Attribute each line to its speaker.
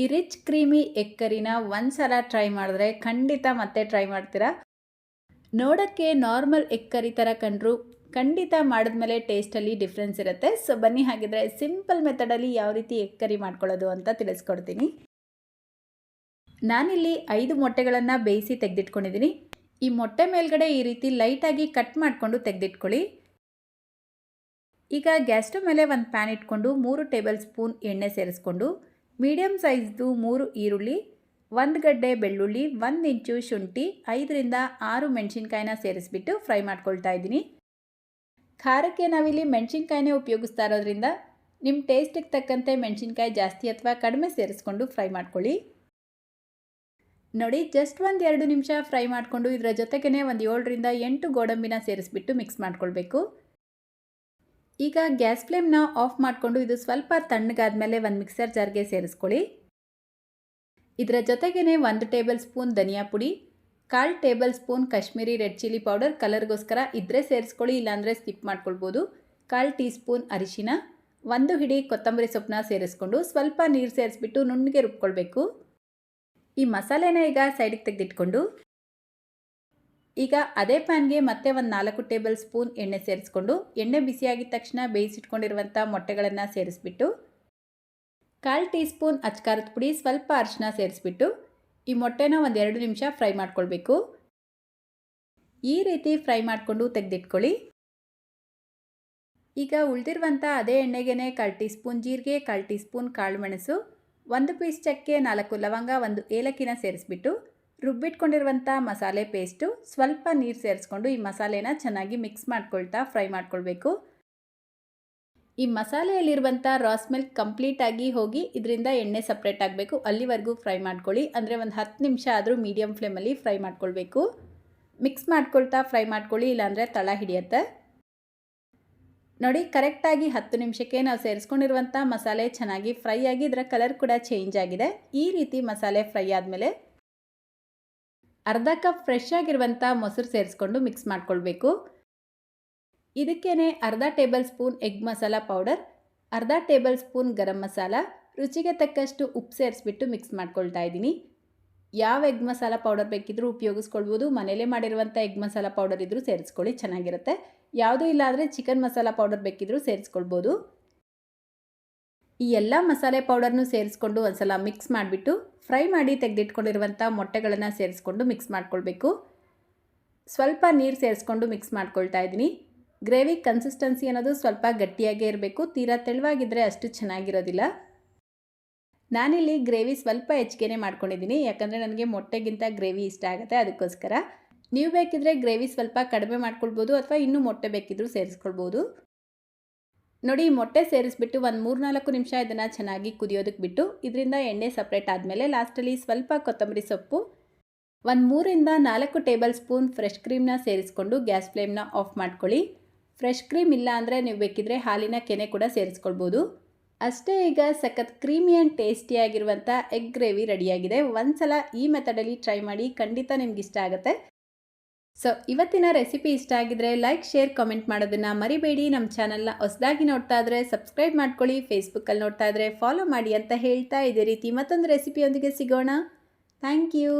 Speaker 1: ಈ rich creamy egg ಕರಿನ ಒಂದು ಟ್ರೈ ಮಾಡಿದ್ರೆ ಖಂಡಿತ ಮತ್ತೆ ಟ್ರೈ ಮಾಡ್ತೀರಾ? ನೋಡೋಕ್ಕೆ ನಾರ್ಮಲ್ ಎಗ್ ಕರಿ ಥರ ಕಂಡ್ರು ಖಂಡಿತ ಮಾಡಿದ್ಮೇಲೆ ಟೇಸ್ಟಲ್ಲಿ ಡಿಫ್ರೆನ್ಸ್ ಇರುತ್ತೆ. ಸೊ ಬನ್ನಿ ಹಾಗಿದ್ರೆ ಸಿಂಪಲ್ ಮೆಥಡಲ್ಲಿ ಯಾವ ರೀತಿ ಎಗ್ ಕರಿ ಮಾಡ್ಕೊಳ್ಳೋದು ಅಂತ ತಿಳಿಸ್ಕೊಡ್ತೀನಿ. ನಾನಿಲ್ಲಿ ಐದು ಮೊಟ್ಟೆಗಳನ್ನು ಬೇಯಿಸಿ ತೆಗೆದಿಟ್ಕೊಂಡಿದ್ದೀನಿ ಈ ಮೊಟ್ಟೆ ಮೇಲ್ಗಡೆ ಈ ರೀತಿ ಲೈಟಾಗಿ ಕಟ್ ಮಾಡಿಕೊಂಡು ತೆಗೆದಿಟ್ಕೊಳ್ಳಿ. ಈಗ ಗ್ಯಾಸ್ ಮೇಲೆ ಒಂದು ಪ್ಯಾನ್ ಇಟ್ಕೊಂಡು ಮೂರು ಟೇಬಲ್ ಸ್ಪೂನ್ ಎಣ್ಣೆ ಸೇರಿಸ್ಕೊಂಡು ಮೀಡಿಯಮ್ ಸೈಜ್ದು ಮೂರು ಈರುಳ್ಳಿ, ಒಂದು ಗಡ್ಡೆ ಬೆಳ್ಳುಳ್ಳಿ, ಒಂದು ಇಂಚು ಶುಂಠಿ, ಐದರಿಂದ ಆರು ಮೆಣಸಿನ್ಕಾಯಿನ ಸೇರಿಸ್ಬಿಟ್ಟು ಫ್ರೈ ಮಾಡ್ಕೊಳ್ತಾ ಇದ್ದೀನಿ. ಖಾರಕ್ಕೆ ನಾವಿಲ್ಲಿ ಮೆಣಸಿನ್ಕಾಯಿನೇ ಉಪಯೋಗಿಸ್ತಾ ಇರೋದ್ರಿಂದ ನಿಮ್ಮ ಟೇಸ್ಟಿಗೆ ತಕ್ಕಂತೆ ಮೆಣಸಿನ್ಕಾಯಿ ಜಾಸ್ತಿ ಅಥವಾ ಕಡಿಮೆ ಸೇರಿಸ್ಕೊಂಡು ಫ್ರೈ ಮಾಡ್ಕೊಳ್ಳಿ. ನೋಡಿ, ಜಸ್ಟ್ ಒಂದು ಎರಡು ನಿಮಿಷ ಫ್ರೈ ಮಾಡಿಕೊಂಡು ಇದರ ಜೊತೆಗೇ ಒಂದು ಏಳರಿಂದ ಎಂಟು ಗೋಡಂಬಿನ ಸೇರಿಸ್ಬಿಟ್ಟು ಮಿಕ್ಸ್ ಮಾಡ್ಕೊಳ್ಬೇಕು. ಈಗ ಗ್ಯಾಸ್ ಫ್ಲೇಮ್ನ ಆಫ್ ಮಾಡಿಕೊಂಡು ಇದು ಸ್ವಲ್ಪ ತಣ್ಣಗಾದ್ಮೇಲೆ ಒಂದು ಮಿಕ್ಸರ್ ಜಾರ್ಗೆ ಸೇರಿಸ್ಕೊಳ್ಳಿ. ಇದರ ಜೊತೆಗೇ ಒಂದು ಟೇಬಲ್ ಸ್ಪೂನ್ ಧನಿಯಾ ಪುಡಿ, ಕಾಲು tablespoon Kashmiri red chilli powder ಕಲರ್ಗೋಸ್ಕರ ಇದ್ದರೆ ಸೇರಿಸ್ಕೊಳ್ಳಿ, ಇಲ್ಲಾಂದರೆ ಸ್ಕಿಪ್ ಮಾಡ್ಕೊಳ್ಬೋದು. ಕಾಲು ಟೀ ಸ್ಪೂನ್ ಅರಿಶಿನ, ಒಂದು ಹಿಡಿ ಕೊತ್ತಂಬರಿ ಸೊಪ್ಪನ್ನ ಸೇರಿಸ್ಕೊಂಡು ಸ್ವಲ್ಪ ನೀರು ಸೇರಿಸ್ಬಿಟ್ಟು ನುಣ್ಣಗೆ ರುಬ್ಕೊಳ್ಬೇಕು. ಈ ಮಸಾಲೆನ ಈಗ ಸೈಡಿಗೆ ತೆಗೆದಿಟ್ಕೊಂಡು ಈಗ ಅದೇ ಪ್ಯಾನ್ಗೆ ಮತ್ತೆ ಒಂದು ನಾಲ್ಕು ಟೇಬಲ್ ಸ್ಪೂನ್ ಎಣ್ಣೆ ಸೇರಿಸ್ಕೊಂಡು ಎಣ್ಣೆ ಬಿಸಿಯಾಗಿದ ತಕ್ಷಣ ಬೇಯಿಸಿಟ್ಕೊಂಡಿರುವಂಥ ಮೊಟ್ಟೆಗಳನ್ನು ಸೇರಿಸ್ಬಿಟ್ಟು ಕಾಲು ಟೀ ಸ್ಪೂನ್ ಅಚ್ಕಾರದ ಪುಡಿ ಸ್ವಲ್ಪ ಅರಿಶಿನ ಸೇರಿಸ್ಬಿಟ್ಟು ಈ ಮೊಟ್ಟೆನ ಒಂದೆರಡು ನಿಮಿಷ ಫ್ರೈ ಮಾಡ್ಕೊಳ್ಬೇಕು. ಈ ರೀತಿ ಫ್ರೈ ಮಾಡಿಕೊಂಡು ತೆಗೆದಿಟ್ಕೊಳ್ಳಿ. ಈಗ ಉಳಿದಿರುವಂಥ ಅದೇ ಎಣ್ಣೆಗೇನೆ ಕಾಲು ಟೀ ಸ್ಪೂನ್ ಜೀರಿಗೆ, ಕಾಲು ಟೀ ಸ್ಪೂನ್ ಕಾಳು ಮೆಣಸು, ಒಂದು ಪೀಸ್ ಚಕ್ಕೆ ನಾಲ್ಕು ಲವಂಗ, ಒಂದು ಏಲಕ್ಕಿನ ಸೇರಿಸ್ಬಿಟ್ಟು ರುಬ್ಬಿಟ್ಕೊಂಡಿರುವಂಥ ಮಸಾಲೆ ಪೇಸ್ಟು ಸ್ವಲ್ಪ ನೀರು ಸೇರಿಸ್ಕೊಂಡು ಈ ಮಸಾಲೆನ ಚೆನ್ನಾಗಿ ಮಿಕ್ಸ್ ಮಾಡ್ಕೊಳ್ತಾ ಫ್ರೈ ಮಾಡ್ಕೊಳ್ಬೇಕು. ಈ ಮಸಾಲೆಯಲ್ಲಿರುವಂಥ ರಾಸ್ ಮಿಲ್ಕ್ ಕಂಪ್ಲೀಟಾಗಿ ಹೋಗಿ ಇದರಿಂದ ಎಣ್ಣೆ ಸಪ್ರೇಟ್ ಆಗಬೇಕು. ಅಲ್ಲಿವರೆಗೂ ಫ್ರೈ ಮಾಡ್ಕೊಳ್ಳಿ. ಅಂದರೆ ಒಂದು ಹತ್ತು ನಿಮಿಷ ಆದರೂ ಮೀಡಿಯಮ್ ಫ್ಲೇಮಲ್ಲಿ ಫ್ರೈ ಮಾಡ್ಕೊಳ್ಬೇಕು. ಮಿಕ್ಸ್ ಮಾಡ್ಕೊಳ್ತಾ ಫ್ರೈ ಮಾಡ್ಕೊಳ್ಳಿ, ಇಲ್ಲಾಂದರೆ ತಳ ಹಿಡಿಯುತ್ತೆ. ನೋಡಿ, ಕರೆಕ್ಟಾಗಿ ಹತ್ತು ನಿಮಿಷಕ್ಕೆ ನಾವು ಸೇರಿಸ್ಕೊಂಡಿರುವಂಥ ಮಸಾಲೆ ಚೆನ್ನಾಗಿ ಫ್ರೈ ಆಗಿ, ಇದರ ಕಲರ್ ಕೂಡ ಚೇಂಜ್ ಆಗಿದೆ. ಈ ರೀತಿ ಮಸಾಲೆ ಫ್ರೈ ಆದಮೇಲೆ ಅರ್ಧ ಕಪ್ ಫ್ರೆಶ್ ಆಗಿರುವಂಥ ಮೊಸರು ಸೇರಿಸ್ಕೊಂಡು ಮಿಕ್ಸ್ ಮಾಡ್ಕೊಳ್ಬೇಕು. ಇದಕ್ಕೇ ಅರ್ಧ table spoon egg masala powder ಅರ್ಧ ಟೇಬಲ್ ಸ್ಪೂನ್ ಗರಂ ಮಸಾಲ, ರುಚಿಗೆ ತಕ್ಕಷ್ಟು ಉಪ್ಪು ಸೇರಿಸ್ಬಿಟ್ಟು ಮಿಕ್ಸ್ ಮಾಡ್ಕೊಳ್ತಾ ಇದ್ದೀನಿ. ಯಾವ ಎಗ್ ಮಸಾಲ ಪೌಡರ್ ಬೇಕಿದ್ರೂ ಉಪಯೋಗಿಸ್ಕೊಳ್ಬೋದು ಮನೆಯಲ್ಲೇ ಮಾಡಿರುವಂಥ ಎಗ್ ಮಸಾಲ ಪೌಡರ್ ಇದ್ದರೂ ಸೇರಿಸ್ಕೊಳ್ಳಿ, ಚೆನ್ನಾಗಿರುತ್ತೆ. ಯಾವುದೂ ಇಲ್ಲ ಅಂದರೆ ಚಿಕನ್ ಮಸಾಲ ಪೌಡರ್ ಬೇಕಿದ್ರೂ ಸೇರಿಸ್ಕೊಳ್ಬೋದು. ಈ ಎಲ್ಲ ಮಸಾಲೆ ಪೌಡರ್ನು ಸೇರಿಸ್ಕೊಂಡು ಒಂದ್ಸಲ ಮಿಕ್ಸ್ ಮಾಡಿಬಿಟ್ಟು ಫ್ರೈ ಮಾಡಿ ತೆಗೆದಿಟ್ಕೊಂಡಿರುವಂಥ ಮೊಟ್ಟೆಗಳನ್ನು ಸೇರಿಸ್ಕೊಂಡು ಮಿಕ್ಸ್ ಮಾಡ್ಕೊಳ್ಬೇಕು. ಸ್ವಲ್ಪ ನೀರು ಸೇರಿಸ್ಕೊಂಡು ಮಿಕ್ಸ್ ಮಾಡ್ಕೊಳ್ತಾ ಇದ್ದೀನಿ. ಗ್ರೇವಿ ಕನ್ಸಿಸ್ಟೆನ್ಸಿ ಅನ್ನೋದು ಸ್ವಲ್ಪ ಗಟ್ಟಿಯಾಗೇ ಇರಬೇಕು. ತೀರಾ ತೆಳುವಾಗಿದ್ದರೆ ಅಷ್ಟು ಚೆನ್ನಾಗಿರೋದಿಲ್ಲ. ನಾನಿಲ್ಲಿ ಗ್ರೇವಿ ಸ್ವಲ್ಪ ಹೆಚ್ಚಿಗೆನೆ ಮಾಡ್ಕೊಂಡಿದ್ದೀನಿ. ಯಾಕಂದರೆ ನನಗೆ ಮೊಟ್ಟೆಗಿಂತ ಗ್ರೇವಿ ಇಷ್ಟ ಆಗುತ್ತೆ, ಅದಕ್ಕೋಸ್ಕರ. ನೀವು ಬೇಕಿದ್ರೆ ಗ್ರೇವಿ ಸ್ವಲ್ಪ ಕಡಿಮೆ ಮಾಡ್ಕೊಳ್ಬೋದು ಅಥವಾ ಇನ್ನೂ ಮೊಟ್ಟೆ ಬೇಕಿದ್ರೂ ಸೇರಿಸ್ಕೊಳ್ಬೋದು. ನೋಡಿ, ಮೊಟ್ಟೆ ಸೇರಿಸ್ಬಿಟ್ಟು ಒಂದು ಮೂರು ನಾಲ್ಕು ನಿಮಿಷ ಇದನ್ನು ಚೆನ್ನಾಗಿ ಕುದಿಯೋದಕ್ಕೆ ಬಿಟ್ಟು, ಇದರಿಂದ ಎಣ್ಣೆ ಸಪ್ರೇಟ್ ಆದಮೇಲೆ ಲಾಸ್ಟಲ್ಲಿ ಸ್ವಲ್ಪ ಕೊತ್ತಂಬರಿ ಸೊಪ್ಪು, ಒಂದು ಮೂರಿಂದ ನಾಲ್ಕು ಟೇಬಲ್ ಸ್ಪೂನ್ ಫ್ರೆಶ್ ಕ್ರೀಮ್ನ ಸೇರಿಸ್ಕೊಂಡು ಗ್ಯಾಸ್ ಫ್ಲೇಮ್ನ ಆಫ್ ಮಾಡ್ಕೊಳ್ಳಿ. ಫ್ರೆಶ್ ಕ್ರೀಮ್ ಇಲ್ಲ ಅಂದರೆ ನೀವು ಬೇಕಿದ್ರೆ ಹಾಲಿನ ಕೆನೆ ಕೂಡ ಸೇರಿಸ್ಕೊಳ್ಬೋದು. ಅಷ್ಟೇ ಈಗ ಸಖತ್ ಕ್ರೀಮಿ ಆ್ಯಂಡ್ ಟೇಸ್ಟಿಯಾಗಿರುವಂಥ ಎಗ್ ಗ್ರೇವಿ ರೆಡಿಯಾಗಿದೆ ಒಂದು ಸಲ ಈ ಮೆಥಡಲ್ಲಿ ಟ್ರೈ ಮಾಡಿ ಖಂಡಿತ ನಿಮ್ಗೆ ಇಷ್ಟ ಆಗುತ್ತೆ. ಸೊ ಇವತ್ತಿನ ರೆಸಿಪಿ ಇಷ್ಟ ಆಗಿದ್ರೆ ಲೈಕ್ ಶೇರ್ ಕಾಮೆಂಟ್ ಮಾಡೋದನ್ನು ಮರಿಬೇಡಿ. ನಮ್ಮ ಚಾನಲ್ನ ಹೊಸದಾಗಿ ನೋಡ್ತಾ ಇದ್ರೆ ಸಬ್ಸ್ಕ್ರೈಬ್ ಮಾಡ್ಕೊಳ್ಳಿ. ಫೇಸ್ಬುಕ್ಕಲ್ಲಿ ನೋಡ್ತಾ ಇದ್ರೆ ಫಾಲೋ ಮಾಡಿ ಅಂತ ಹೇಳ್ತಾ ಇದೇ ರೀತಿ ಮತ್ತೊಂದು ರೆಸಿಪಿಯೊಂದಿಗೆ ಸಿಗೋಣ. Thank you